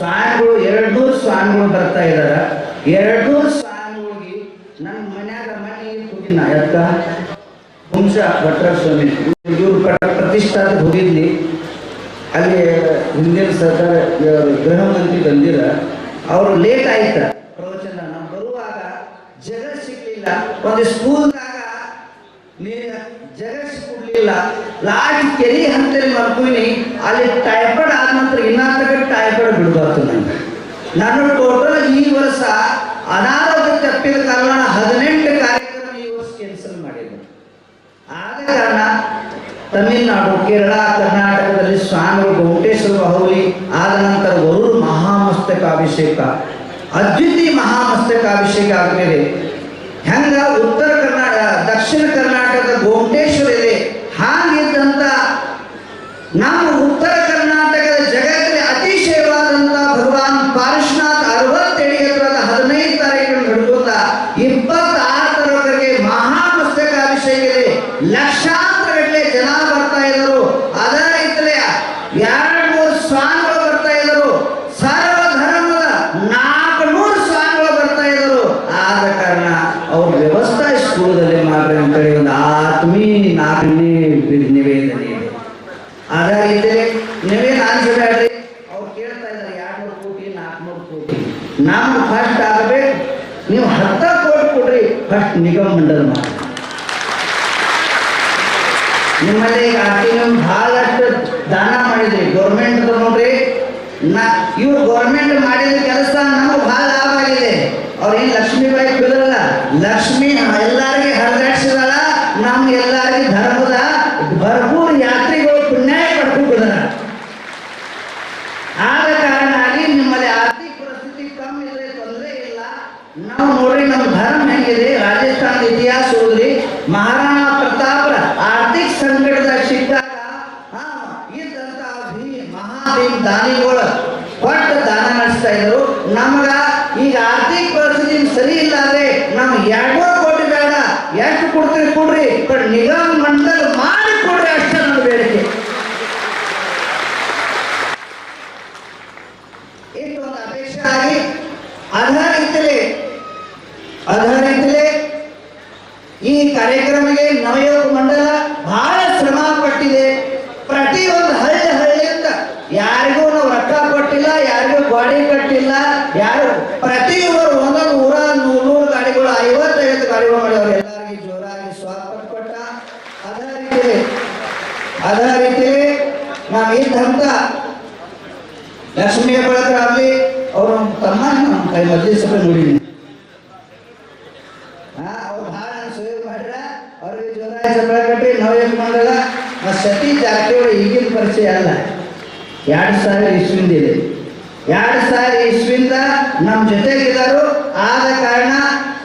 ಸ್ವಾಮಿಗಳು, ಎರಡೂ ಸ್ವಾಮಿಗಳು ಬರ್ತಾ ಇದಾರ. ಎರಡೂ ಸ್ವಾಮಿಗಳಿಗೆ ನನ್ನ ಮನ್ಯಾಗ ಮನೆ ಹೋಗಿನ ಎತ್ತ ಹುಂಸ ಭಟ್ರ ಸ್ವಾಮಿ ಇವರು ಪ್ರತಿಷ್ಠಾನ ಹೋಗಿದ್ಲಿ ಅಲ್ಲಿ ಹಿಂದಿನ ಸರ್ಕಾರ ಗೃಹ ಮಂತ್ರಿ ಬಂದಿರ. ಅವರು ಲೇಟ್ ಆಯ್ತ ಪ್ರವಚನ. ನಾವು ಬರುವಾಗ ಜಗ ಸಿಗ್ಲಿಲ್ಲ. ಒಂದು ಸ್ಕೂಲ್ದಾಗ ನೀನು ಜಗ ಸಿಗ್ಲಿಲ್ಲ ಲಾಸ್ಟ್ ಕೆರಿ ಅಂತೇಳಿ ಮಲ್ಕೊಯ್ನಿ, ಅಲ್ಲಿ ಟೈಫಾಯ್ಡ್ ಆದ ನಂತರ ಇನ್ನಾತಕ ಟೈಫಾಯ್ಡ್ ಬಿಡಬಾರ್ದು ನನಗೆ ನಾನು ಟೋಟಲ್ ಈ ವರ್ಷ ಅನಾರೋಗ್ಯ ತಪ್ಪಿದ ಕಾರಣ ಹದಿನೆಂಟು ಕಾರ್ಯಕ್ರಮ ಈ ವರ್ಷ ಕ್ಯಾನ್ಸಲ್ ಮಾಡಿದ್ರು ಆದ ಕಾರಣ ತಮಿಳುನಾಡು, ಕೇರಳ, ಕರ್ನಾಟಕದಲ್ಲಿ ಸ್ವಾಮಿಗಳು ಗೋಮಟೇಶ್ವರ ಬಾಹುಲಿ ಆದ ನಂತರ ವರುಣ್ ಮಹಾಮಸ್ತಕಾಭಿಷೇಕ ಅದ್ವಿತೀಯ ಮಹಾಮಸ್ತಕಾಭಿಷೇಕ ಆದ್ಮೇಲೆ ಹೆಂಗ ಉತ್ತರ ಕರ್ನಾಟಕ ದಕ್ಷಿಣ ಕರ್ನಾಟಕದ ಗೋಮಟೇಶ್ವರ 不是你呢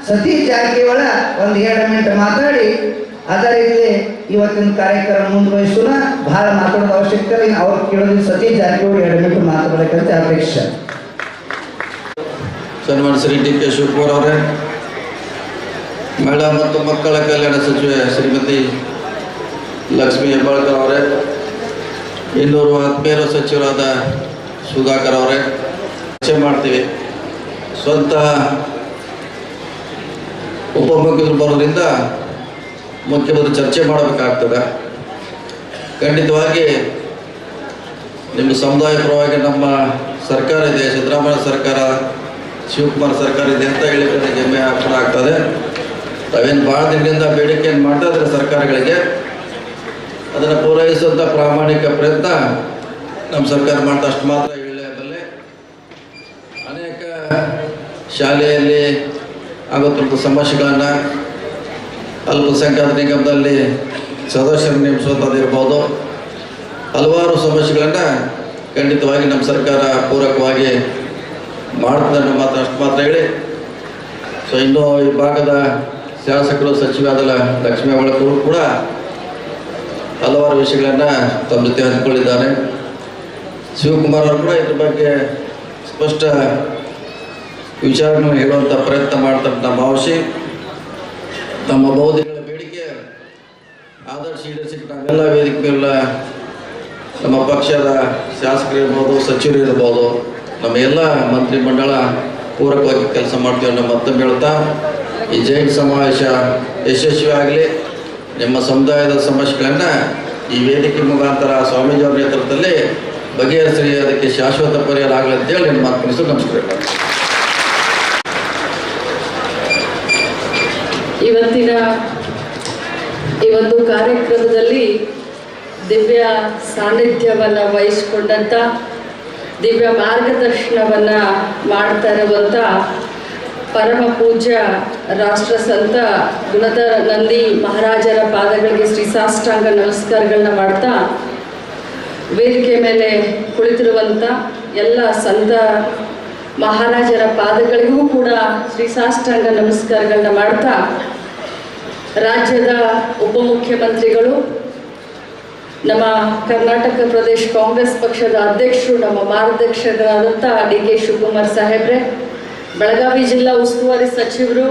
ಸತೀಶ್ ಜಾರಕಿಹೊಳ ಒಂದು ಎರಡು ಮಿನಿಟ್ ಮಾತಾಡಿ ಅದೇ ಇವತ್ತಿನ ಕಾರ್ಯಕ್ರಮ ಮುಂದುವರಿಸೋಣ. ಬಹಳ ಮಾತಾಡೋದು ಅವಶ್ಯಕತೆ ಇಲ್ಲ. ಅವ್ರು ಕೇಳೋದು ಸತೀಶ್ ಜಾರಕಿಹೊಳಿ ಎರಡು ಮಿನಿಟ್ ಮಾತಾಡಬೇಕಂತ ಅಪೇಕ್ಷೆ. ಸನ್ಮಾನ್ ಶ್ರೀ ಡಿ ಕೆ ಶಿವಕುಮಾರ್ ಅವರೇ, ಮಹಿಳಾ ಮತ್ತು ಮಕ್ಕಳ ಕಲ್ಯಾಣ ಸಚಿವೆ ಶ್ರೀಮತಿ ಲಕ್ಷ್ಮೀ ಹೆಬ್ಬಾಳ್ಕರ್ ಅವರೇ, ಇನ್ನೂರು ಆತ್ಮೀಯರ ಸಚಿವರಾದ ಸುಧಾಕರ್ ಅವರೇ. ಚರ್ಚೆ ಮಾಡ್ತೀವಿ. ಸ್ವಂತ ಉಪಮುಖ್ಯಮಂತ್ರಿ ಬರೋದ್ರಿಂದ ಮುಖ್ಯಮಂತ್ರಿ ಚರ್ಚೆ ಮಾಡಬೇಕಾಗ್ತದೆ. ಖಂಡಿತವಾಗಿ ನಿಮ್ಮ ಸಮುದಾಯ ಪರವಾಗಿ ನಮ್ಮ ಸರ್ಕಾರ ಇದೆ, ಸಿದ್ದರಾಮಯ್ಯ ಸರ್ಕಾರ, ಶಿವಕುಮಾರ್ ಸರ್ಕಾರ ಇದೆ ಅಂತ ಹೇಳಿ ನನಗೆ ಹೆಮ್ಮೆ ಕೂಡ ಆಗ್ತದೆ. ತಾವೇನು ಭಾಳ ದಿನದಿಂದ ಬೇಡಿಕೆಯನ್ನು ಮಾಡ್ತಾ ಇದ್ರೆ ಸರ್ಕಾರಗಳಿಗೆ. ಅದನ್ನು ಪೂರೈಸುವಂಥ ಪ್ರಾಮಾಣಿಕ ಪ್ರಯತ್ನ ನಮ್ಮ ಸರ್ಕಾರ ಮಾಡ್ತಾ ಅಷ್ಟು ಮಾತ್ರ ಹೇಳಬಲ್ಲೆ. ಅನೇಕ ಶಾಲೆಯಲ್ಲಿ ಆಗುತ್ತಿರುವ ಸಮಸ್ಯೆಗಳನ್ನು ಅಲ್ಪಸಂಖ್ಯಾತ ನಿಗಮದಲ್ಲಿ ಸದಸ್ಯರು ನೇಮಿಸುವಂಥದ್ದಿರ್ಬೋದು ಹಲವಾರು ಸಮಸ್ಯೆಗಳನ್ನು ಖಂಡಿತವಾಗಿ ನಮ್ಮ ಸರ್ಕಾರ ಪೂರಕವಾಗಿ ಮಾಡ್ತದೆ ಅನ್ನೋ ಮಾತ್ರ ಅಷ್ಟು ಮಾತ್ರ ಹೇಳಿ. ಸೊ ಇನ್ನೂ ಈ ಭಾಗದ ಶಾಸಕರು ಸಚಿವರಾದ ಲಕ್ಷ್ಮೀ ಅವಳಕರು ಕೂಡ ಹಲವಾರು ವಿಷಯಗಳನ್ನು ತಮ್ಮ ಜೊತೆ ಹಂಚಿಕೊಂಡಿದ್ದಾರೆ ಶಿವಕುಮಾರ್ ಅವರು ಕೂಡ ಇದ್ರ ಬಗ್ಗೆ ಸ್ಪಷ್ಟ ವಿಚಾರಗಳನ್ನು ಹೇಳುವಂಥ ಪ್ರಯತ್ನ ನಮ್ಮ ಭಾವಿಸಿ ತಮ್ಮ ಬಹುದಿನಗಳ ಬೇಡಿಕೆ, ಆದರ್ಶ ಈಡೇರಿಸಿಕ್ಕೆ ನಾವೆಲ್ಲ ವೇದಿಕೆ ಮೇಲೆ ನಮ್ಮ ಪಕ್ಷದ ಶಾಸಕರು ಇರ್ಬೋದು, ಸಚಿವರು ಇರ್ಬೋದು, ನಮ್ಮ ಎಲ್ಲ ಮಂತ್ರಿ ಮಂಡಳ ಪೂರಕವಾಗಿ ಕೆಲಸ ಮಾಡ್ತೀವಿ ಅನ್ನೋ ಮತ್ತೊಮ್ಮೆ ಹೇಳ್ತಾ, ಈ ಜೈನ್ ಸಮಾವೇಶ ಯಶಸ್ವಿ ಆಗಲಿ. ನಿಮ್ಮ ಸಮುದಾಯದ ಸಮಸ್ಯೆಗಳನ್ನು ಈ ವೇದಿಕೆ ಮುಖಾಂತರ ಸ್ವಾಮೀಜಿಯವರ ನೇತೃತ್ವದಲ್ಲಿ ಬಗೆಹರಿಸಿ ಅದಕ್ಕೆ ಶಾಶ್ವತ ಪರಿಹಾರ ಆಗಲಿ ಅಂತೇಳಿ ನಿಮ್ಮ ಮಾತು ನಮಸ್ಕಾರ. ಇವತ್ತಿನ ಈ ಒಂದು ಕಾರ್ಯಕ್ರಮದಲ್ಲಿ ದಿವ್ಯ ಸಾನ್ನಿಧ್ಯವನ್ನು ವಹಿಸಿಕೊಂಡಂತ, ದಿವ್ಯ ಮಾರ್ಗದರ್ಶನವನ್ನು ಮಾಡ್ತಾ ಇರುವಂಥ ಪರಮ ಪೂಜ್ಯ ರಾಷ್ಟ್ರ ಸಂತ ಗುಣದ ನಂದಿ ಮಹಾರಾಜರ ಪಾದಗಳಿಗೆ ಶ್ರೀ ಸಾಷ್ಟಾಂಗ ನಮಸ್ಕಾರಗಳನ್ನ ಮಾಡ್ತಾ, ವೇದಿಕೆ ಮೇಲೆ ಕುಳಿತಿರುವಂಥ ಎಲ್ಲ ಸಂತ ಮಹಾರಾಜರ ಪಾದಗಳಿಗೂ ಕೂಡ ಶ್ರೀ ಸಾಷ್ಟಾಂಗ ನಮಸ್ಕಾರಗಳನ್ನ ಮಾಡ್ತಾ ರಾಜ್ಯದ ಉಪಮುಖ್ಯಮಂತ್ರಿಗಳು ನಮ್ಮ ಕರ್ನಾಟಕ ಪ್ರದೇಶ ಕಾಂಗ್ರೆಸ್ ಪಕ್ಷದ ಅಧ್ಯಕ್ಷರು, ನಮ್ಮ ಮಾರ್ಗದರ್ಶಕರಾದಂಥ ಡಿ ಕೆ ಶಿವಕುಮಾರ್ ಸಾಹೇಬ್ರೆ, ಬೆಳಗಾವಿ ಜಿಲ್ಲಾ ಉಸ್ತುವಾರಿ ಸಚಿವರು,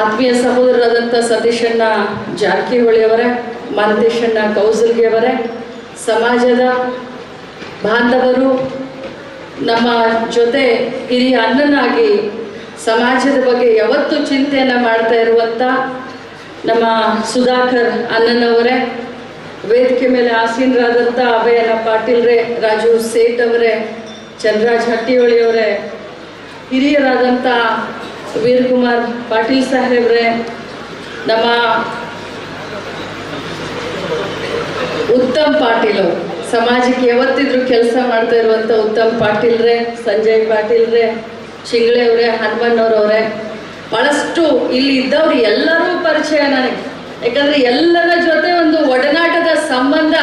ಆತ್ಮೀಯ ಸಹೋದರರಾದಂಥ ಸತೀಶಣ್ಣ ಜಾರಕಿಹೊಳಿ ಅವರೇ ಮಾಲತೇಶಣ್ಣ ಕೌಸಲ್ಗಿ ಅವರೇ, ಸಮಾಜದ ಬಾಂಧವರು, ನಮ್ಮ ಜೊತೆ ಹಿರಿಯ ಅಣ್ಣನಾಗಿ ಸಮಾಜದ ಬಗ್ಗೆ ಯಾವತ್ತು ಚಿಂತೆಯನ್ನು ಮಾಡ್ತಾ ಇರುವಂಥ ನಮ್ಮ ಸುಧಾಕರ್ ಅಣ್ಣನವರೇ, ವೇದಿಕೆ ಮೇಲೆ ಆಸೀನರಾದಂಥ ಅಭಯನ ಪಾಟೀಲ್ರೇ ರಾಜು ಸೇಠ್ ಅವರೇ, ಚಂದ್ರಾಜ್ ಹಟ್ಟಿಹೊಳಿ ಅವರೇ ಹಿರಿಯರಾದಂಥ ವೀರಕುಮಾರ್ ಪಾಟೀಲ್ ಸಾಹೇಬ್ರೆ, ನಮ್ಮ ಉತ್ತಮ್ ಪಾಟೀಲ್ ಅವರು, ಸಮಾಜಕ್ಕೆ ಯಾವತ್ತಿದ್ರು ಕೆಲಸ ಮಾಡ್ತಾ ಇರುವಂಥ ಉತ್ತಮ್ ಪಾಟೀಲ್ರೇ ಸಂಜಯ್ ಪಾಟೀಲ್ರೇ ಚಿಂಗ್ಳೆ ಅವರೇ ಹನುಮಣ್ಣವ್ರವ್ರೆ ಬಹಳಷ್ಟು ಇಲ್ಲಿ ಇದ್ದವ್ರು ಎಲ್ಲರೂ ಪರಿಚಯ ನನಗೆ. ಯಾಕಂದ್ರೆ ಎಲ್ಲರ ಜೊತೆ ಒಂದು ಒಡನಾಟದ ಸಂಬಂಧ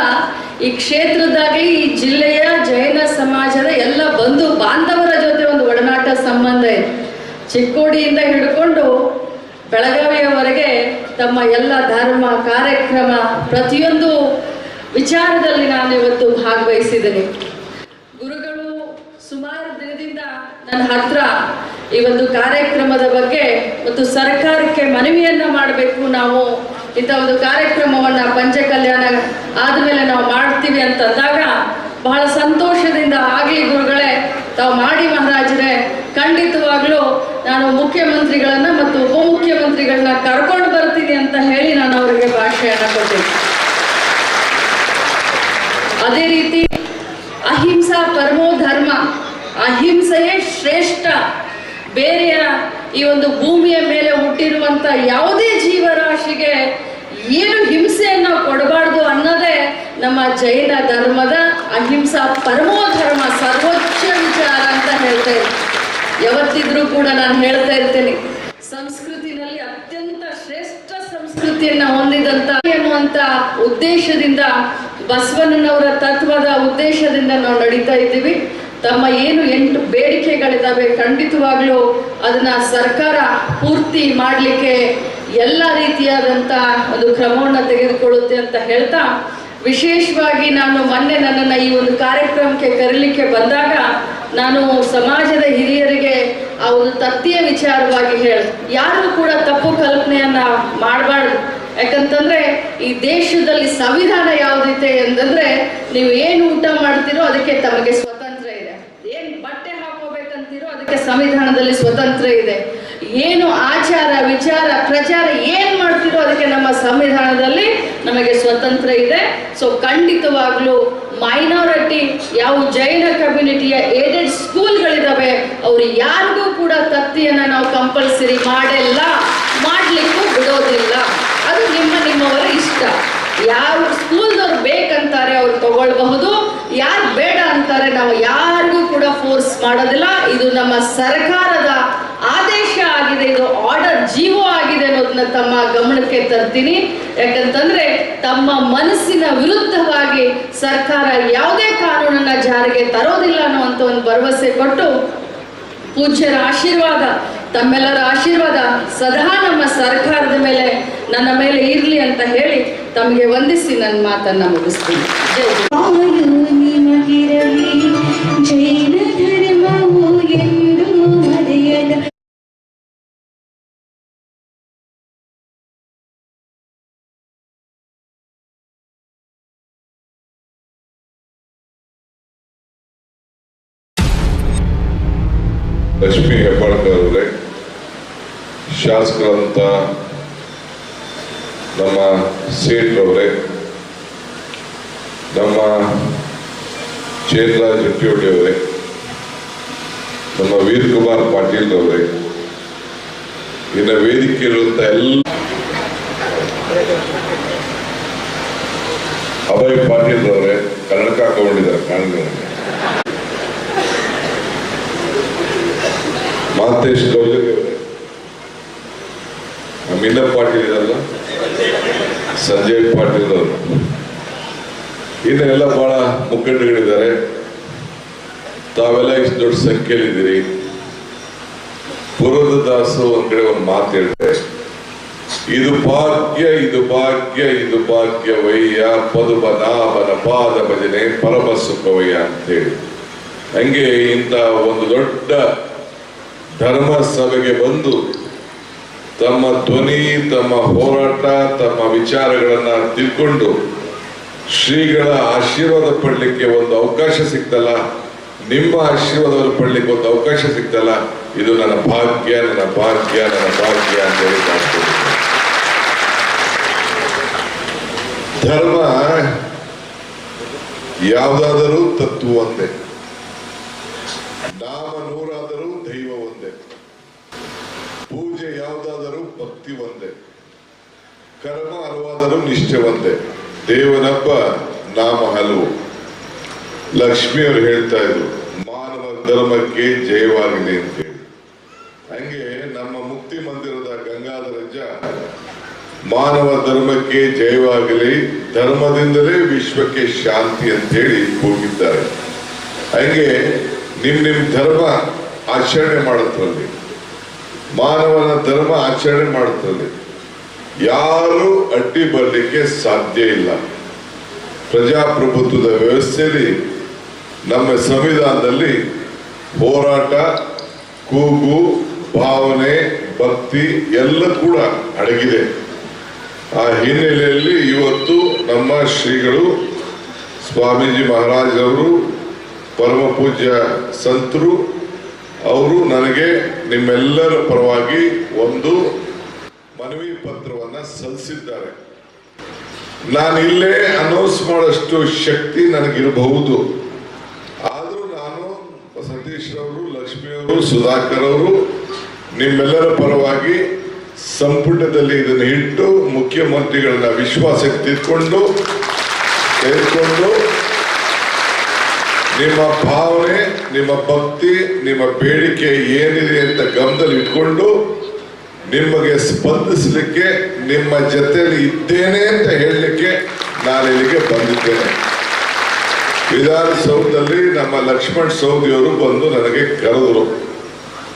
ಈ ಕ್ಷೇತ್ರದಾಗಲಿ ಈ ಜಿಲ್ಲೆಯ ಜೈನ ಸಮಾಜದ ಎಲ್ಲ ಬಂಧು ಬಾಂಧವರ ಜೊತೆ ಒಂದು ಒಡನಾಟ ಸಂಬಂಧ ಇದೆ. ಚಿಕ್ಕೋಡಿಯಿಂದ ಹಿಡ್ಕೊಂಡು ಬೆಳಗಾವಿಯವರೆಗೆ ತಮ್ಮ ಎಲ್ಲ ಧರ್ಮ, ಕಾರ್ಯಕ್ರಮ ಪ್ರತಿಯೊಂದು ವಿಚಾರದಲ್ಲಿ ನಾನು ಇವತ್ತು ಭಾಗವಹಿಸಿದ್ದೇನೆ ಗುರುಗಳು ಸುಮಾರು ದಿನದಿಂದ ನನ್ನ ಹತ್ರ ಈ ಒಂದು ಕಾರ್ಯಕ್ರಮದ ಬಗ್ಗೆ ಮತ್ತು ಸರ್ಕಾರಕ್ಕೆ ಮನವಿಯನ್ನ ಮಾಡಬೇಕು. ನಾವು ಇಂಥ ಒಂದು ಕಾರ್ಯಕ್ರಮವನ್ನ ಪಂಚಕಲ್ಯಾಣ ಆದ್ಮೇಲೆ ನಾವು ಮಾಡ್ತೀವಿ ಅಂತಂದಾಗ ಬಹಳ ಸಂತೋಷದಿಂದ ಆಗಲಿ ಗುರುಗಳೇ, ತಾವು ಮಾಡಿ ಮಹಾರಾಜರೇ, ಖಂಡಿತವಾಗ್ಲೂ ನಾನು ಮುಖ್ಯಮಂತ್ರಿಗಳನ್ನ ಮತ್ತು ಉಪಮುಖ್ಯಮಂತ್ರಿಗಳನ್ನ ಕರ್ಕೊಂಡು ಬರ್ತೀನಿ ಅಂತ ಹೇಳಿ ನಾನು ಅವರಿಗೆ ಭಾಷೆಯನ್ನ ಕೊಟ್ಟಿದ್ದೆ. ಅದೇ ರೀತಿ ಅಹಿಂಸಾ ಪರಮೋ ಧರ್ಮ ಅಹಿಂಸೆಯೇ ಶ್ರೇಷ್ಠ. ಬೇರೆಯ ಈ ಒಂದು ಭೂಮಿಯ ಮೇಲೆ ಹುಟ್ಟಿರುವಂತ ಯಾವುದೇ ಜೀವರಾಶಿಗೆ ಏನು ಹಿಂಸೆಯನ್ನು ಕೊಡಬಾರ್ದು ಅನ್ನೋದೇ ನಮ್ಮ ಜೈನ ಧರ್ಮದ ಅಹಿಂಸಾ ಪರಮೋ ಧರ್ಮ, ಸರ್ವೋಚ್ಚ ವಿಚಾರ ಅಂತ ಹೇಳ್ತಾ ಇರ್ತೀನಿ. ಯಾವತ್ತಿದ್ರೂ ಕೂಡ ನಾನು ಹೇಳ್ತಾ ಇರ್ತೇನೆ. ಸಂಸ್ಕೃತಿನಲ್ಲಿ ಅತ್ಯಂತ ಶ್ರೇಷ್ಠ ಸಂಸ್ಕೃತಿಯನ್ನ ಹೊಂದಿದಂತ ಎನ್ನುವಂತ ಉದ್ದೇಶದಿಂದ ಬಸವಣ್ಣನವರ ತತ್ವದ ಉದ್ದೇಶದಿಂದ ನಾವು ನಡೀತಾ ಇದ್ದೀವಿ. ತಮ್ಮ ಏನು ಎಂಟು ಬೇಡಿಕೆಗಳಿದ್ದಾವೆ ಖಂಡಿತವಾಗ್ಲೂ ಅದನ್ನ ಸರ್ಕಾರ ಪೂರ್ತಿ ಮಾಡಲಿಕ್ಕೆ ಎಲ್ಲ ರೀತಿಯಾದಂಥ ಒಂದು ಕ್ರಮವನ್ನು ತೆಗೆದುಕೊಳ್ಳುತ್ತೆ ಅಂತ ಹೇಳ್ತಾ, ವಿಶೇಷವಾಗಿ ನಾನು ಮೊನ್ನೆ ನನ್ನನ್ನು ಈ ಒಂದು ಕಾರ್ಯಕ್ರಮಕ್ಕೆ ಕರೀಲಿಕ್ಕೆ ಬಂದಾಗ ನಾನು ಸಮಾಜದ ಹಿರಿಯರಿಗೆ ಆ ಒಂದು ತತ್ತಿಯ ವಿಚಾರವಾಗಿ ಹೇಳ ಯಾರು ಕೂಡ ತಪ್ಪು ಕಲ್ಪನೆಯನ್ನ ಮಾಡಬಾರ್ದು. ಯಾಕಂತಂದ್ರೆ ಈ ದೇಶದಲ್ಲಿ ಸಂವಿಧಾನ ಯಾವುದಿದೆ ಅಂತಂದ್ರೆ ನೀವು ಏನು ಊಟ ಮಾಡ್ತೀರೋ ಅದಕ್ಕೆ ತಮಗೆ ಸ್ವತಂತ್ರ ಇದೆ ಏನ್ ಬಟ್ಟೆ ಹಾಕೋಬೇಕಂತೀರೋ ಅದಕ್ಕೆ ಸಂವಿಧಾನದಲ್ಲಿ ಸ್ವತಂತ್ರ ಇದೆ. ಏನು ಆಚಾರ, ವಿಚಾರ, ಪ್ರಚಾರ ಏನ್ ಮಾಡ್ತಿರೋ ಅದಕ್ಕೆ ನಮ್ಮ ಸಂವಿಧಾನದಲ್ಲಿ ನಮಗೆ ಸ್ವತಂತ್ರ ಇದೆ. ಸೊ ಖಂಡಿತವಾಗ್ಲೂ ಮೈನಾರಿಟಿ ಯಾವ ಜೈನ ಕಮ್ಯುನಿಟಿಯ ಏಡೆಡ್ ಸ್ಕೂಲ್ಗಳಿದಾವೆ ಅವ್ರು ಯಾರಿಗೂ ಕೂಡ ತತ್ತಿಯನ್ನ ನಾವು ಕಂಪಲ್ಸರಿ ಮಾಡಿಲ್ಲ, ಮಾಡ್ಲಿಕ್ಕೂ ಬಿಡೋದಿಲ್ಲ. ಅದು ನಿಮ್ಮ ನಿಮ್ಮವರ ಇಷ್ಟ. ಯಾವ ಸ್ಕೂಲ್ದವ್ರು ಬೇಕಂತಾರೆ ಅವ್ರು ತಗೊಳ್ಬಹುದು, ಯಾರು ಬೇಡ ಅಂತಾರೆ, ನಾವು ಯಾರಿಗೂ ಕೂಡ ಫೋರ್ಸ್ ಮಾಡೋದಿಲ್ಲ. ಇದು ನಮ್ಮ ಸರ್ಕಾರದ ಆದೇಶ ಆಗಿದೆ. ಇದು ಆರ್ಡರ್ ಜೀವೋ ಆಗಿದೆ ಅನ್ನೋದನ್ನ ತಮ್ಮ ಗಮನಕ್ಕೆ ತರ್ತೀನಿ. ಯಾಕಂತಂದ್ರೆ ತಮ್ಮ ಮನಸ್ಸಿನ ವಿರುದ್ಧವಾಗಿ ಸರ್ಕಾರ ಯಾವುದೇ ಕಾನೂನನ್ನ ಜಾರಿಗೆ ತರೋದಿಲ್ಲ ಅನ್ನುವಂತ ಒಂದು ಭರವಸೆ ಕೊಟ್ಟು ಪೂಜ್ಯರ ಆಶೀರ್ವಾದ, ತಮ್ಮೆಲ್ಲರ ಆಶೀರ್ವಾದ ಸದಾ ನಮ್ಮ ಸರ್ಕಾರದ ಮೇಲೆ, ನನ್ನ ಮೇಲೆ ಇರಲಿ ಅಂತ ಹೇಳಿ ತಮಗೆ ವಂದಿಸಿ ನನ್ನ ಮಾತನ್ನ ಮುಗಿಸ್ತೀನಿ. ಜೈನ ಧರ್ಮವು ಎಂದು ಮರೆಯದ ಲಕ್ಷ್ಮೀ ಹೆಬ್ಬಾಳ್ಕರ್ ಅವರೇ ಶಾಸಕರಂತ ನಮ್ಮ ಸೇಠ್ ಅವರೇ ನಮ್ಮ ಚೇತಲಾ ಜಟ್ಟಿಹೊಳಿ ಅವರೇ, ನಮ್ಮ ವೀರ್ ಕುಮಾರ್ ಪಾಟೀಲ್ ಅವರೇ, ಇನ್ನು ವೇದಿಕೆಯಲ್ಲಿರುವಂತ ಎಲ್ಲ ಅಭಯ್ ಪಾಟೀಲ್ ಅವರೇ ಕನ್ನಡಕ ಹಾಕೊಂಡಿದ್ದಾರೆ ಕಾಣ್ತಾರೆ ಮಾತೇಶ್ ಗೌಲಗಿ ಅವರೇ ಪಾಟೀಲ್ ಇದಲ್ಲ ಸಂಜಯ್ ಪಾಟೀಲ್ ಅವರು. ಇನ್ನೆಲ್ಲ ಬಹಳ ಮುಖಂಡಗಳಿದ್ದಾರೆ. ತಾವೆಲ್ಲ ಇಷ್ಟು ದೊಡ್ಡ ಸಂಖ್ಯೆಯಲ್ಲಿದ್ದೀರಿ. ಪುರಂದದಾಸು ಒಂದ್ ಕಡೆ ಒಂದು ಮಾತು ಹೇಳ್ತಾರೆ. ಇದು ಭಾಗ್ಯ ಇದು ಭಾಗ್ಯ ಇದು ಭಾಗ್ಯ ಭಾಗ್ಯವಯ್ಯ ಪದುಬನಾಭನ ಪಾದ ಭಜನೆ ಪರಮ ಸುಖವಯ್ಯ ಅಂತೇಳಿ. ಹಂಗೆ ಇಂಥ ಒಂದು ದೊಡ್ಡ ಧರ್ಮ ಸಭೆಗೆ ಬಂದು ತಮ್ಮ ಧ್ವನಿ, ತಮ್ಮ ಹೋರಾಟ, ತಮ್ಮ ವಿಚಾರಗಳನ್ನ ತಿಳ್ಕೊಂಡು ಶ್ರೀಗಳ ಆಶೀರ್ವಾದ ಪಡ್ಲಿಕ್ಕೆ ಒಂದು ಅವಕಾಶ ಸಿಕ್ತಲ್ಲ, ನಿಮ್ಮ ಆಶೀರ್ವಾದವನ್ನು ಪಡ್ಲಿಕ್ಕೆ ಒಂದು ಅವಕಾಶ ಸಿಕ್ತಲ್ಲ, ಇದು ನನ್ನ ಭಾಗ್ಯ ನನ್ನ ಭಾಗ್ಯ ನನ್ನ ಭಾಗ್ಯ ಅಂತ ಹೇಳಿ ಧರ್ಮ ಯಾವುದಾದರೂ ತತ್ವ ಒಂದೇ. ನಾಮ ನೂರಾದರೂ ದೈವ ಒಂದೇ. ಪೂಜೆ ಯಾವುದಾದರೂ ಭಕ್ತಿ ಒಂದೇ. ಕರ್ಮ ಅರವಾದರೂ ನಿಷ್ಠೆ ಒಂದೇ. ದೇವನಪ್ಪ, ನಾಮ ಹಲವು. ಲಕ್ಷ್ಮಿಯವರು ಹೇಳ್ತಾ ಇದ್ರು, ಮಾನವ ಧರ್ಮಕ್ಕೆ ಜಯವಾಗಲಿ ಅಂತ ಹೇಳಿ ಹಂಗೆ ನಮ್ಮ ಮುಕ್ತಿ ಮಂದಿರದ ಗಂಗಾಧರಜ್ಜ ಮಾನವ ಧರ್ಮಕ್ಕೆ ಜಯವಾಗಲಿ, ಧರ್ಮದಿಂದಲೇ ವಿಶ್ವಕ್ಕೆ ಶಾಂತಿ ಅಂತ ಹೇಳಿ ಕೂಗಿದ್ದಾರೆ. ಹಂಗೆ ನಿಮ್ ನಿಮ್ ಧರ್ಮ ಆಚರಣೆ ಮಾಡುತ್ತಲ್ಲಿ. ಮಾನವನ ಧರ್ಮ ಆಚರಣೆ ಮಾಡುತ್ತಲ್ಲಿ. ಯಾರು ಅಡ್ಡಿ ಬರಲಿಕ್ಕೆ ಸಾಧ್ಯ ಇಲ್ಲ. ಪ್ರಜಾಪ್ರಭುತ್ವದ ವ್ಯವಸ್ಥೆಯಲ್ಲಿ ನಮ್ಮ ಸಂವಿಧಾನದಲ್ಲಿ ಹೋರಾಟ, ಕೂಗು, ಭಾವನೆ, ಭಕ್ತಿ ಎಲ್ಲ ಕೂಡ ಅಡಗಿದೆ. ಆ ಹಿನ್ನೆಲೆಯಲ್ಲಿ ಇವತ್ತು ನಮ್ಮ ಶ್ರೀಗಳು ಸ್ವಾಮೀಜಿ ಮಹಾರಾಜರವರು, ಪರಮ ಪೂಜ್ಯ ಸಂತರು, ಅವರು ನನಗೆ ನಿಮ್ಮೆಲ್ಲರ ಪರವಾಗಿ ಒಂದು ಮನವಿ ಪತ್ರವನ್ನ ಸಲ್ಲಿಸಿದ್ದಾರೆ. ನಾನು ಇಲ್ಲೇ ಅನೌನ್ಸ್ ಮಾಡೋಷ್ಟು ಶಕ್ತಿ ನನಗಿರಬಹುದು. ಆದರೂ ನಾನು ಸತೀಶ್ ಅವರು ಲಕ್ಷ್ಮಿಯವರು ಸುಧಾಕರ್ ಅವರು ನಿಮ್ಮೆಲ್ಲರ ಪರವಾಗಿ ಸಂಪುಟದಲ್ಲಿ ಇದನ್ನು ಇಟ್ಟು ಮುಖ್ಯಮಂತ್ರಿಗಳನ್ನ ವಿಶ್ವಾಸಕ್ಕೆ ತೆಗೆದುಕೊಂಡು ತೆಗೆದುಕೊಂಡು ನಿಮ್ಮ ಭಾವನೆ, ನಿಮ್ಮ ಭಕ್ತಿ, ನಿಮ್ಮ ಬೇಡಿಕೆ ಏನಿದೆ ಅಂತ ಗಮನದಲ್ಲಿ ಇಟ್ಕೊಂಡು ನಿಮಗೆ ಸ್ಪಂದಿಸಲಿಕ್ಕೆ, ನಿಮ್ಮ ಜೊತೆಯಲ್ಲಿ ಇದ್ದೇನೆ ಅಂತ ಹೇಳಲಿಕ್ಕೆ ನಾನು ಇಲ್ಲಿಗೆ ಬಂದಿದ್ದೇನೆ. ವಿಧಾನಸೌಧದಲ್ಲಿ ನಮ್ಮ ಲಕ್ಷ್ಮಣ್ ಸೌದಿಯವರು ಬಂದು ನನಗೆ ಕರೆದರು,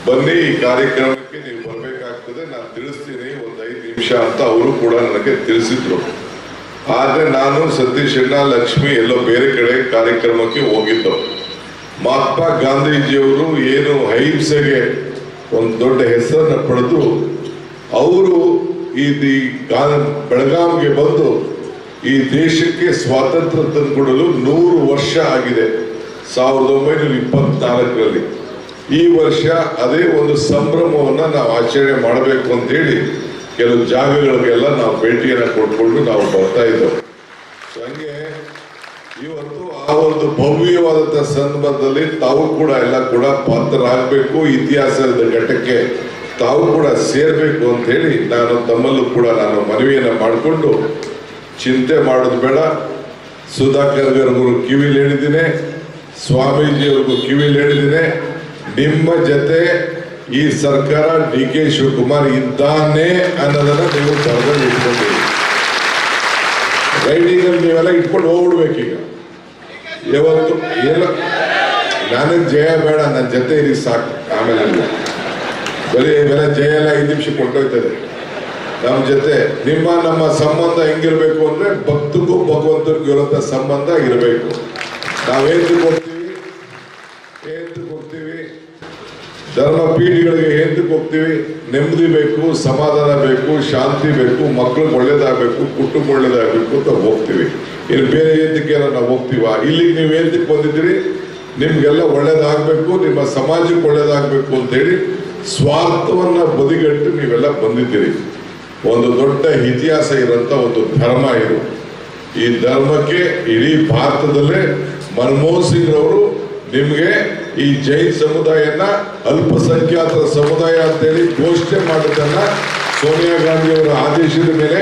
ಬನ್ನಿ ಈ ಕಾರ್ಯಕ್ರಮಕ್ಕೆ ನೀವು ಬರಬೇಕಾಗ್ತದೆ, ನಾನು ತಿಳಿಸ್ತೀನಿ, ಒಂದು ಐದು ನಿಮಿಷ ಅಂತ ಅವರು ಕೂಡ ನನಗೆ ತಿಳಿಸಿದ್ರು. ಆದರೆ ನಾನು ಸತೀಶ್ ಅಣ್ಣ, ಲಕ್ಷ್ಮಿ ಎಲ್ಲೋ ಬೇರೆ ಕಡೆ ಕಾರ್ಯಕ್ರಮಕ್ಕೆ ಹೋಗಿದ್ದು. ಮಹಾತ್ಮ ಗಾಂಧೀಜಿಯವರು ಏನು ಅಹಿಂಸೆಗೆ ಒಂದು ದೊಡ್ಡ ಹೆಸರನ್ನ ಪಡೆದು ಅವರು ಈ ಬೆಳಗಾವಿಗೆ ಬಂದು ಈ ದೇಶಕ್ಕೆ ಸ್ವಾತಂತ್ರ್ಯ ತಂದುಕೊಡಲು ನೂರು ವರ್ಷ ಆಗಿದೆ. ಸಾವಿರದ ಒಂಬೈನೂರ ಇಪ್ಪತ್ನಾಲ್ಕರಲ್ಲಿ. ಈ ವರ್ಷ ಅದೇ ಒಂದು ಸಂಭ್ರಮವನ್ನು ನಾವು ಆಚರಣೆ ಮಾಡಬೇಕು ಅಂತ ಹೇಳಿ ಕೆಲವು ಜಾಗಗಳಿಗೆಲ್ಲ ನಾವು ಭೇಟಿಯನ್ನು ಕೊಟ್ಕೊಂಡು ನಾವು ಬರ್ತಾ ಇದ್ದೇವೆ. ಹಂಗೆ ಇವತ್ತು ಆ ಒಂದು ಭವ್ಯವಾದಂತಹ ಸಂದರ್ಭದಲ್ಲಿ ತಾವು ಕೂಡ ಎಲ್ಲ ಕೂಡ ಪಾತ್ರರಾಗಬೇಕು. ಇತಿಹಾಸದ ಘಟ್ಟಕ್ಕೆ ತಾವು ಕೂಡ ಸೇರಬೇಕು ಅಂತ ಹೇಳಿ ನಾನು ತಮ್ಮಲ್ಲೂ ಕೂಡ ನಾನು ಮನವಿಯನ್ನ ಮಾಡಿಕೊಂಡು ಚಿಂತೆ ಮಾಡೋದು ಬೇಡ. ಸುಧಾಕರ್ ಗರ್ಗರು ಕಿವಿಲಿ ಹೇಳಿದ್ದೀನಿ, ಸ್ವಾಮೀಜಿಯವ್ರಿಗೂ ಕಿವಿಲಿ ಹೇಳಿದ್ದೀನಿ. ನಿಮ್ಮ ಜೊತೆ ಈ ಸರ್ಕಾರ ಡಿ ಕೆ ಶಿವಕುಮಾರ್ ಇದ್ದಾನೆ ಅನ್ನೋದನ್ನ ನೀವು ಬರದಲ್ಲಿ ಇಟ್ಕೊಂಡಿರಿ. ರೈಡಿಂಗಲ್ಲಿ ನೀವೆಲ್ಲ ಇಟ್ಕೊಂಡು ಹೋಗ್ಬಿಡ್ಬೇಕೀಗ. ಯಾವತ್ತು ಎಲ್ಲ ನನಗೆ ಜಯ ಬೇಡ, ನನ್ನ ಜೊತೆ ಇರಿ ಸಾಕು. ಆಮೇಲೆ. ಬರೀ ಇವೆಲ್ಲ ಜಯ ಎಲ್ಲ ಐದು ನಿಮಿಷ ಕೊಟ್ಟೋಯ್ತದೆ ನಮ್ಮ ಜೊತೆ ನಿಮ್ಮ ನಮ್ಮ ಸಂಬಂಧ ಹೆಂಗಿರ್ಬೇಕು ಅಂದ್ರೆ ಭಕ್ತಗೂ ಭಗವಂತರಿಗೂ ಇರುವಂತ ಸಂಬಂಧ ಇರಬೇಕು. ನಾವೇಂತ ಹೋಗ್ತೀವಿ ಏಂತಕ್ಕೆ ಹೋಗ್ತೀವಿ ಧರ್ಮ ಪೀಠಿಗಳಿಗೆ ಏಂತಕ್ಕೆ ಹೋಗ್ತೀವಿ ನೆಮ್ಮದಿ ಬೇಕು, ಸಮಾಧಾನ ಬೇಕು, ಶಾಂತಿ ಬೇಕು, ಮಕ್ಳಿಗೆ ಒಳ್ಳೇದಾಗಬೇಕು ಕುಟುಂಬ ಒಳ್ಳೇದಾಗಬೇಕು ಅಂತ ಹೋಗ್ತೀವಿ. ಇಲ್ಲಿ ಬೇರೆ ಏಂತಕ್ಕೆ ನಾವು ಹೋಗ್ತೀವ? ಇಲ್ಲಿಗೆ ನೀವು ಏಂತಕ್ಕೆ ಬಂದಿದ್ದೀರಿ? ನಿಮ್ಗೆಲ್ಲ ಒಳ್ಳೇದಾಗಬೇಕು, ನಿಮ್ಮ ಸಮಾಜಕ್ಕೆ ಒಳ್ಳೇದಾಗಬೇಕು ಅಂತೇಳಿ ಸ್ವಾರ್ಥವನ್ನ ಬದಿಗಟ್ಟು ನೀವೆಲ್ಲ ಬಂದಿದ್ದೀರಿ. ಒಂದು ದೊಡ್ಡ ಇತಿಹಾಸ ಇರುವಂತ ಒಂದು ಧರ್ಮ ಇದು. ಈ ಧರ್ಮಕ್ಕೆ ಇಡೀ ಭಾರತದಲ್ಲೇ ಮನಮೋಹನ್ ಸಿಂಗ್ ಅವರು ನಿಮಗೆ ಈ ಜೈನ್ ಸಮುದಾಯನ ಅಲ್ಪಸಂಖ್ಯಾತರ ಸಮುದಾಯ ಅಂತೇಳಿ ಘೋಷಣೆ ಮಾಡಿದ್ದನ್ನ ಸೋನಿಯಾ ಗಾಂಧಿ ಅವರ ಆದೇಶದ ಮೇಲೆ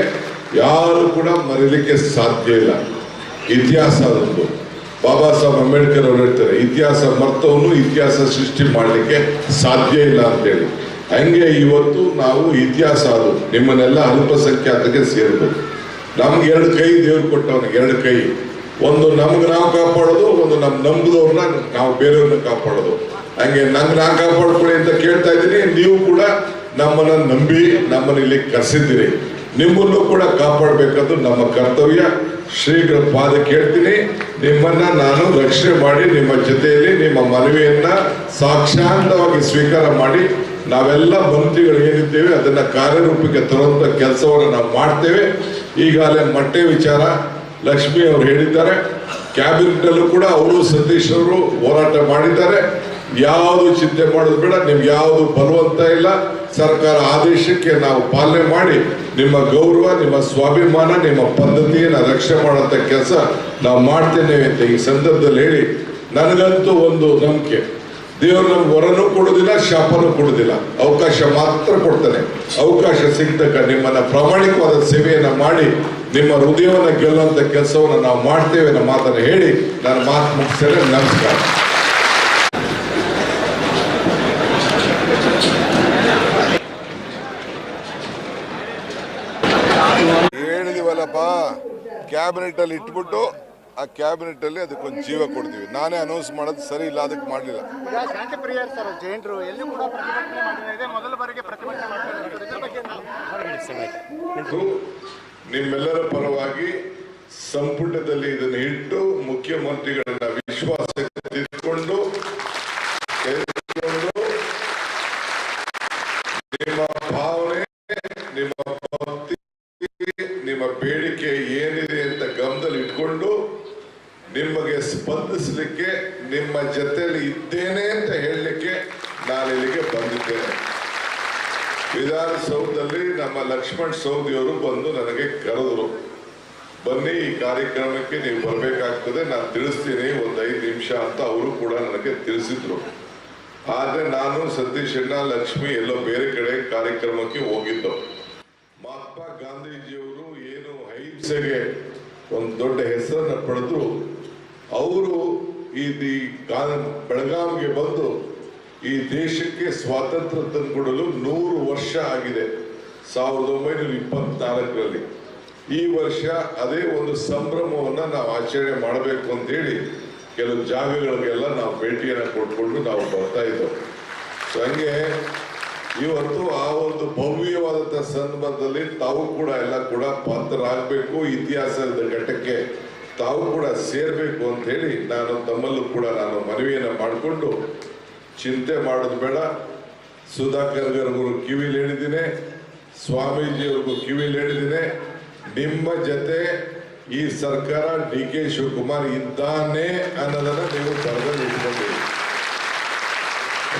ಯಾರು ಕೂಡ ಮರೀಲಿಕ್ಕೆ ಸಾಧ್ಯ ಇಲ್ಲ. ಇತಿಹಾಸ ಅದೊಂದು. ಬಾಬಾ ಸಾಹೇಬ್ ಅಂಬೇಡ್ಕರ್ ಅವರು ಹೇಳ್ತಾರೆ, ಇತಿಹಾಸ ಮರ್ತವನು ಇತಿಹಾಸ ಸೃಷ್ಟಿ ಮಾಡಲಿಕ್ಕೆ ಸಾಧ್ಯ ಇಲ್ಲ ಅಂತೇಳಿ ಹಂಗೆ ಇವತ್ತು ನಾವು ಇತಿಹಾಸ ಅದು, ನಿಮ್ಮನ್ನೆಲ್ಲ ಅಲ್ಪಸಂಖ್ಯಾತಕ್ಕೆ ಸೇರಬೇಕು ನಮ್ಗೆ ಎರಡು ಕೈ ದೇವ್ರು ಕೊಟ್ಟವನಿಗೆ ಎರಡು ಕೈ. ಒಂದು ನಮ್ಗೆ ನಾವು ಕಾಪಾಡೋದು, ಒಂದು ನಮ್ ನಂಬುದವ್ರನ್ನ ನಾವು ಬೇರೆಯವ್ರನ್ನ ಕಾಪಾಡೋದು. ಹಂಗೆ ನಂಗೆ ನಾ ಕಾಪಾಡ್ಕೊಳ್ಳಿ ಅಂತ ಕೇಳ್ತಾ ಇದ್ದೀನಿ, ನೀವು ಕೂಡ ನಮ್ಮನ್ನ ನಂಬಿ ನಮ್ಮನ್ನ ಇಲ್ಲಿ ಕರೆಸಿದ್ದೀರಿ. ನಿಮ್ಮನ್ನು ಕೂಡ ಕಾಪಾಡಬೇಕಂತ ನಮ್ಮ ಕರ್ತವ್ಯ. ಶ್ರೀಗಳ ಪಾದ ಕೇಳ್ತೀನಿ. ನಿಮ್ಮನ್ನ ನಾನು ರಕ್ಷಣೆ ಮಾಡಿ ನಿಮ್ಮ ಜೊತೆಯಲ್ಲಿ ನಿಮ್ಮ ಮನವಿಯನ್ನ ಸಾಕ್ಷಾಂತವಾಗಿ ಸ್ವೀಕಾರ ಮಾಡಿ ನಾವೆಲ್ಲ ಮಂತ್ರಿಗಳು ಏನಿದ್ದೇವೆ ಅದನ್ನ ಕಾರ್ಯರೂಪಕ್ಕೆ ತರುವಂತ ಕೆಲಸವನ್ನು ನಾವು ಮಾಡ್ತೇವೆ. ಈಗಾಗಲೇ ಮೊಟ್ಟೆ ವಿಚಾರ ಲಕ್ಷ್ಮಿ ಅವರು ಹೇಳಿದ್ದಾರೆ. ಕ್ಯಾಬಿನೆಟ್ ಅಲ್ಲೂ ಕೂಡ ಅವರು ಸತೀಶ್ ಅವರು ಹೋರಾಟ ಮಾಡಿದ್ದಾರೆ. ಯಾವುದು ಚಿಂತೆ ಮಾಡೋದು ಬೇಡ, ನಿಮ್ಗೆ ಯಾವುದು ಬಲವಂತ ಇಲ್ಲ. ಸರ್ಕಾರ ಆದೇಶಕ್ಕೆ ನಾವು ಪಾಲನೆ ಮಾಡಿ, ನಿಮ್ಮ ಗೌರವ, ನಿಮ್ಮ ಸ್ವಾಭಿಮಾನ, ನಿಮ್ಮ ಪದ್ಧತಿಯನ್ನು ರಕ್ಷಣೆ ಮಾಡುವಂಥ ಕೆಲಸ ನಾವು ಮಾಡ್ತೇನೆ ಅಂತ ಈ ಸಂದರ್ಭದಲ್ಲಿ ಹೇಳಿ, ನನಗಂತೂ ಒಂದು ನಂಬಿಕೆ. ದೇವರು ನಮ್ಗೆ ವರನೂ ಕೊಡೋದಿಲ್ಲ, ಶಾಪನೂ ಕೊಡೋದಿಲ್ಲ. ಅವಕಾಶ ಮಾತ್ರ ಕೊಡ್ತಾನೆ. ಅವಕಾಶ ಸಿಗ್ತಕ್ಕ ನಿಮ್ಮನ್ನ ಪ್ರಾಮಾಣಿಕವಾದ ಸೇವೆಯನ್ನ ಮಾಡಿ, ನಿಮ್ಮ ಹೃದಯವನ್ನ ಗೆಲ್ಲುವಂಥ ಕೆಲಸವನ್ನು ನಾವು ಮಾಡ್ತೇವೆ ಅನ್ನೋ ಮಾತನ್ನು ಹೇಳಿ ನಾನು ಮಾತು ಮುಗಿಸ್ತೇನೆ. ನಮಸ್ಕಾರ. ಕ್ಯಾಬಿನೆಟ್ ಅಲ್ಲಿ ಇಟ್ಬಿಟ್ಟು ಆ ಕ್ಯಾಬಿನೆಟ್ ಅಲ್ಲಿ ಅದಕ್ಕೊಂದು ಜೀವ ಕೊಡ್ತೀವಿ. ನಾನೇ ಅನೌನ್ಸ್ ಮಾಡೋದು ಸರಿ ಇಲ್ಲ ಅದಕ್ಕೆ ಮಾಡಲಿಲ್ಲ. ನಿಮ್ಮೆಲ್ಲರ ಪರವಾಗಿ ಸಂಪುಟದಲ್ಲಿ ಇದನ್ನು ಇಟ್ಟು ಮುಖ್ಯಮಂತ್ರಿಗಳನ್ನ ವಿಶ್ವಾಸಕ್ಕೆ ತೆಗೆದುಕೊಂಡು ತೆಗೆದುಕೊಂಡು ನಿಮ್ಮ ಭಾವನೆ ನಿಮ್ಮ ಭಕ್ತಿ ನಿಮ್ಮ ಬೇಡಿಕೆ ಏನಿದೆ ಅಂತ ಗಮನದಲ್ಲಿ ಇಟ್ಕೊಂಡು ನಿಮಗೆ ಸ್ಪಂದಿಸಲಿಕ್ಕೆ ನಿಮ್ಮ ಜೊತೆಯಲ್ಲಿ ಇದ್ದೇನೆ ಅಂತ ಹೇಳಲಿಕ್ಕೆ ನಾನು ಇಲ್ಲಿಗೆ ಬಂದಿದ್ದೇನೆ ವಿಧಾನಸೌಧದಲ್ಲಿ ನಮ್ಮ ಲಕ್ಷ್ಮಣ್ ಸೌದಿಯವರು ಬಂದು ನನಗೆ ಕರೆದರು, ಬನ್ನಿ, ಈ ಕಾರ್ಯಕ್ರಮಕ್ಕೆ ನೀವು ಬರಬೇಕಾಗ್ತದೆ, ನಾನು ತಿಳಿಸ್ತೀನಿ, ಒಂದು ಐದು ನಿಮಿಷ ಅಂತ ಅವರು ಕೂಡ ನನಗೆ ತಿಳಿಸಿದ್ರು. ಆದರೆ ನಾನು ಸತೀಶ್ ಅಣ್ಣ, ಲಕ್ಷ್ಮಿ ಎಲ್ಲೋ ಬೇರೆ ಕಡೆ ಕಾರ್ಯಕ್ರಮಕ್ಕೆ ಹೋಗಿದ್ದು. ಮಹಾತ್ಮ ಗಾಂಧೀಜಿಯವರು ಏನು ಅಹಿಂಸೆಗೆ ಒಂದು ದೊಡ್ಡ ಹೆಸರನ್ನ ಪಡೆದ್ರು. ಅವರು ಈ ಬೆಳಗಾವಿಗೆ ಬಂದು ಈ ದೇಶಕ್ಕೆ ಸ್ವಾತಂತ್ರ್ಯ ತಂದುಕೊಡಲು ನೂರು ವರ್ಷ ಆಗಿದೆ. ಸಾವಿರದ ಒಂಬೈನೂರ ಇಪ್ಪತ್ನಾಲ್ಕರಲ್ಲಿ ಈ ವರ್ಷ ಅದೇ ಒಂದು ಸಂಭ್ರಮವನ್ನು ನಾವು ಆಚರಣೆ ಮಾಡಬೇಕು ಅಂತೇಳಿ ಕೆಲವು ಜಾಗಗಳಿಗೆಲ್ಲ ನಾವು ಭೇಟಿಯನ್ನು ಕೊಟ್ಕೊಂಡು ನಾವು ಬರ್ತಾ ಇದ್ದೆವು. ಸೊ ಹಂಗೆ ಇವತ್ತು ಆ ಒಂದು ಭವ್ಯವಾದಂಥ ಸಂದರ್ಭದಲ್ಲಿ ತಾವು ಕೂಡ ಎಲ್ಲ ಕೂಡ ಪಾತ್ರರಾಗಬೇಕು, ಇತಿಹಾಸದ ಘಟ್ಟಕ್ಕೆ ತಾವು ಕೂಡ ಸೇರಬೇಕು ಅಂತ ಹೇಳಿ ನಾನು ತಮ್ಮಲ್ಲೂ ಕೂಡ ನಾನು ಮನವಿಯನ್ನು ಮಾಡಿಕೊಂಡು ಚಿಂತೆ ಮಾಡೋದು ಬೇಡ. ಸುಧಾಕರ್ ಗರ್ಗೂ ಕಿವಿಲಿ ಸ್ವಾಮೀಜಿಯವ್ರಿಗೂ ಕಿವಿಲಿ ಹೇಳಿದ್ದೀನಿ, ನಿಮ್ಮ ಜೊತೆ ಈ ಸರ್ಕಾರ ಡಿ ಕೆ ಶಿವಕುಮಾರ್ ಇದ್ದಾನೆ ಅನ್ನೋದನ್ನ ನೀವು ಬರದಲ್ಲಿ ಇಟ್ಕೊಂಡಿರಿ.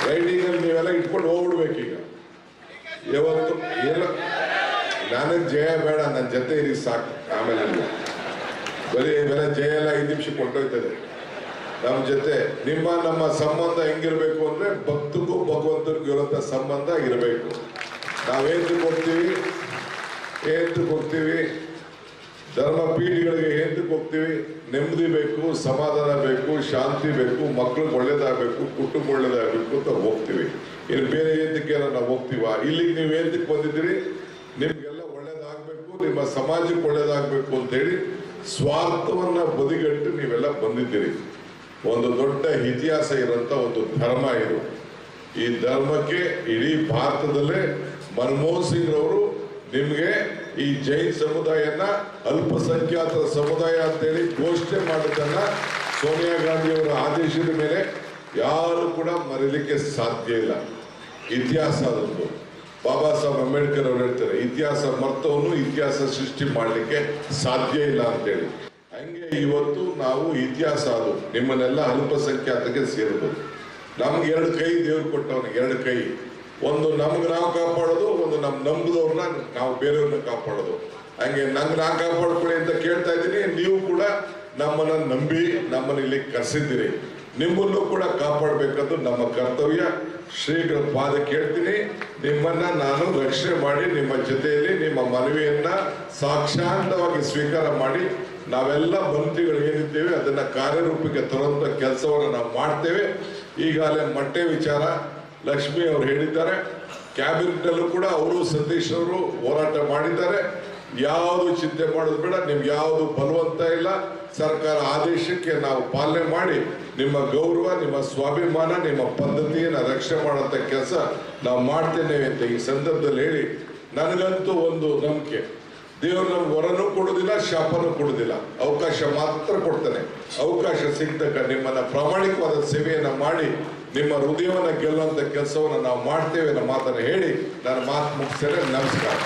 ರೈಡಿಂಗಲ್ಲಿ ನೀವೆಲ್ಲ ಇಟ್ಕೊಂಡು ಹೋಗ್ಬಿಡ್ಬೇಕೀಗ. ಯಾವತ್ತು ಎಲ್ಲ ನಾನು ಜಯ ಬೇಡ, ನನ್ನ ಜೊತೆ ಇರಿ ಸಾಕು. ಆಮೇಲೆ. ಬರೀ ಇವೆಲ್ಲ ಜಯ ಎಲ್ಲ ಐದು ನಿಮಿಷ ಕೊಂಡೊಯ್ತದೆ. ನಮ್ಮ ಜೊತೆ ನಿಮ್ಮ, ನಮ್ಮ ಸಂಬಂಧ ಹೆಂಗಿರ್ಬೇಕು ಅಂದ್ರೆ ಭಕ್ತಗೂ ಭಗವಂತನಿಗೂ ಇರುವಂತ ಸಂಬಂಧ ಇರಬೇಕು. ನಾವೇಂತಕ್ಕೆ ಕೊಡ್ತೀವಿ ಏತು ಕೊಡ್ತೀವಿ ಧರ್ಮ ಪೀಠಗಳಿಗೆ ಏತು ಹೋಗ್ತೀವಿ ನೆಮ್ಮದಿ ಬೇಕು, ಸಮಾಧಾನ ಬೇಕು, ಶಾಂತಿ ಬೇಕು ಮಕ್ಳಿಗೆ ಒಳ್ಳೇದಾಗಬೇಕು, ಕುಟುಂಬ ಒಳ್ಳೇದಾಗಬೇಕು ಅಂತ ಹೋಗ್ತೀವಿ. ಇನ್ನು ಬೇರೆ ಏತಕ್ಕೆ ನಾವು ಹೋಗ್ತೀವ? ಇಲ್ಲಿಗೆ ನೀವು ಏತಕ್ಕೆ ಬಂದಿದ್ದೀರಿ? ನಿಮಗೆಲ್ಲ ಒಳ್ಳೇದಾಗಬೇಕು, ನಿಮ್ಮ ಸಮಾಜಕ್ಕೆ ಒಳ್ಳೇದಾಗಬೇಕು ಅಂತೇಳಿ ಸ್ವಾರ್ಥವನ್ನ ಬದಿಗಟ್ಟು ನೀವೆಲ್ಲ ಬಂದಿದ್ದೀರಿ. ಒಂದು ದೊಡ್ಡ ಇತಿಹಾಸ ಇರೋಂಥ ಒಂದು ಧರ್ಮ ಇದು. ಈ ಧರ್ಮಕ್ಕೆ ಇಡೀ ಭಾರತದಲ್ಲೇ ಮನಮೋಹನ್ ಸಿಂಗ್ ರವರು ನಿಮಗೆ ಈ ಜೈನ್ ಸಮುದಾಯನ ಅಲ್ಪಸಂಖ್ಯಾತರ ಸಮುದಾಯ ಅಂತೇಳಿ ಘೋಷಣೆ ಮಾಡಿದ್ದನ್ನ ಸೋನಿಯಾ ಗಾಂಧಿಯವರ ಆದೇಶದ ಮೇಲೆ ಯಾರು ಕೂಡ ಮರೀಲಿಕ್ಕೆ ಸಾಧ್ಯ ಇಲ್ಲ. ಇತಿಹಾಸ ಅದೊಂದು. ಬಾಬಾ ಸಾಹೇಬ್ ಅಂಬೇಡ್ಕರ್ ಅವರು ಹೇಳ್ತಾರೆ, ಇತಿಹಾಸ ಮರ್ತವನು ಇತಿಹಾಸ ಸೃಷ್ಟಿ ಮಾಡಲಿಕ್ಕೆ ಸಾಧ್ಯ ಇಲ್ಲ ಅಂತೇಳಿ. ಹಂಗೆ ಇವತ್ತು ನಾವು ಇತಿಹಾಸ ಅದು, ನಿಮ್ಮನ್ನೆಲ್ಲ ಅಲ್ಪಸಂಖ್ಯಾತಕ್ಕೆ ಸೇರಬಹುದು ನಮ್ಗೆ ಎರಡು ಕೈ ದೇವ್ರು ಕೊಟ್ಟವನಿಗೆ ಎರಡು ಕೈ. ಒಂದು ನಮ್ಗೆ ನಾವು ಕಾಪಾಡೋದು, ಒಂದು ನಮ್ ನಂಬಿದವ್ರನ್ನ ನಾವು ಬೇರೆಯವ್ರನ್ನ ಕಾಪಾಡೋದು. ಹಂಗೆ ನಂಗೆ ನಾ ಕಾಪಾಡ್ಕೊಳ್ಳಿ ಅಂತ ಕೇಳ್ತಾ ಇದ್ದೀನಿ, ನೀವು ಕೂಡ ನಮ್ಮನ್ನ ನಂಬಿ ನಮ್ಮನ್ನ ಇಲ್ಲಿ ಕರೆಸಿದ್ದೀರಿ. ನಿಮ್ಮನ್ನು ಕೂಡ ಕಾಪಾಡಬೇಕಂದು ನಮ್ಮ ಕರ್ತವ್ಯ. ಶ್ರೀಗಳ ಪಾದ ಕೇಳ್ತೀನಿ. ನಿಮ್ಮನ್ನ ನಾನು ರಕ್ಷಣೆ ಮಾಡಿ, ನಿಮ್ಮ ಜೊತೆಯಲ್ಲಿ ನಿಮ್ಮ ಮನವಿಯನ್ನ ಸಾಕ್ಷಾಂತವಾಗಿ ಸ್ವೀಕಾರ ಮಾಡಿ, ನಾವೆಲ್ಲ ಮಂತ್ರಿಗಳು ಏನಿದ್ದೇವೆ, ಅದನ್ನ ಕಾರ್ಯರೂಪಕ್ಕೆ ತರುವಂತ ಕೆಲಸವನ್ನು ನಾವು ಮಾಡ್ತೇವೆ. ಈಗಾಗಲೇ ಮೊಟ್ಟೆ ವಿಚಾರ ಲಕ್ಷ್ಮಿ ಅವರು ಹೇಳಿದ್ದಾರೆ. ಕ್ಯಾಬಿನೆಟ್ ನಲ್ಲೂ ಕೂಡ ಅವರು, ಸತೀಶ್ ಅವರು ಹೋರಾಟ ಮಾಡಿದ್ದಾರೆ. ಯಾವುದು ಚಿಂತೆ ಮಾಡೋದು ಬೇಡ, ನಿಮ್ಗೆ ಯಾವುದು ಬಲವಂತ ಇಲ್ಲ. ಸರ್ಕಾರ ಆದೇಶಕ್ಕೆ ನಾವು ಪಾಲನೆ ಮಾಡಿ, ನಿಮ್ಮ ಗೌರವ, ನಿಮ್ಮ ಸ್ವಾಭಿಮಾನ, ನಿಮ್ಮ ಪದ್ಧತಿಯನ್ನು ರಕ್ಷಣೆ ಮಾಡುವಂತ ಕೆಲಸ ನಾವು ಮಾಡ್ತೇನೆ ಅಂತ ಈ ಸಂದರ್ಭದಲ್ಲಿ ಹೇಳಿ, ನನಗಂತೂ ಒಂದು ನಂಬಿಕೆ. ದೇವರು ನಮ್ಗೆ ವರನೂ ಕೊಡೋದಿಲ್ಲ, ಶಾಪನೂ ಕೊಡೋದಿಲ್ಲ. ಅವಕಾಶ ಮಾತ್ರ ಕೊಡ್ತಾನೆ. ಅವಕಾಶ ಸಿಗ್ತಕ್ಕ ನಿಮ್ಮನ್ನ ಪ್ರಾಮಾಣಿಕವಾದ ಸೇವೆಯನ್ನ ಮಾಡಿ ನಿಮ್ಮ ಹೃದಯವನ್ನು ಗೆಲ್ಲುವಂಥ ಕೆಲಸವನ್ನು ನಾವು ಮಾಡ್ತೇವೆ ಅನ್ನೋ ಮಾತನ್ನು ಹೇಳಿ ನಾನು ಮಾತು ಮುಗಿಸ್ತೇನೆ ನಮಸ್ಕಾರ.